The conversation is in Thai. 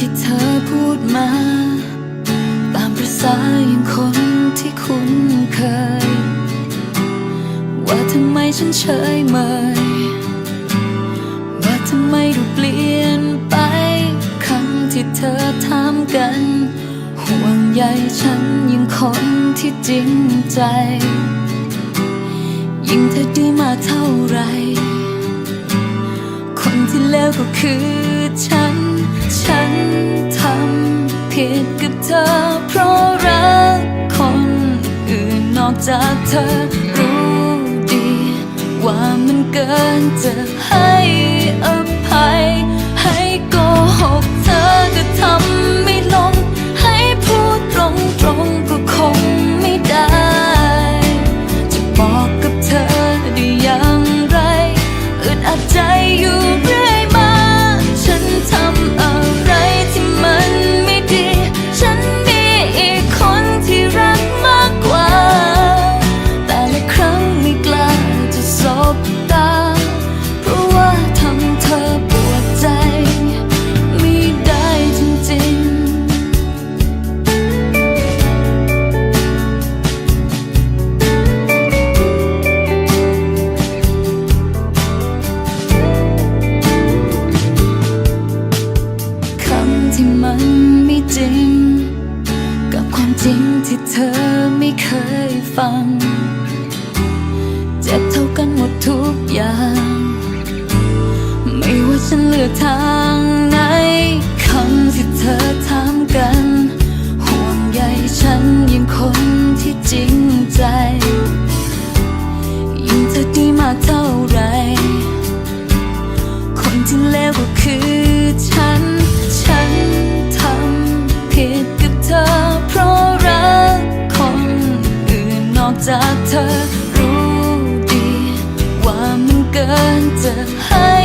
ที่เธอพูดมา ตามประษาอย่างคนที่คุ้นเคย ว่าทำไมฉันเฉยเมย ว่าทำไมดูเปลี่ยนไป คำที่เธอถามกัน ห่วงใยฉันยังคนที่จริงใจ ยิ่งเธอดีมาเท่าไหรคนที่เลวก็คือฉัน ฉันทำผิดกับเธอ เพราะรักคนอื่นนอกจากเธอ รู้ดี ว่ามันเกินจะให้อภัย ให้โกหกเธอก็ทำไม่ลง ให้พูดตรงตรงก็คงไม่ได้ จะบอกกับเธอได้อย่างไร อึดอัดใจ จริงที่เธอไม่เคยฟัง เจ็บเท่ากันหมดทุกอย่าง ไม่ว่าฉันเลือกทางไหนคำที่เธอถามกัน ห่วงใยฉันยังคนที่จริงใจ ยิ่งเธอดีมากเท่าไหรคนที่เลวก็คือฉัน จากเธอรู้ดี ว่ามันเกินจะให้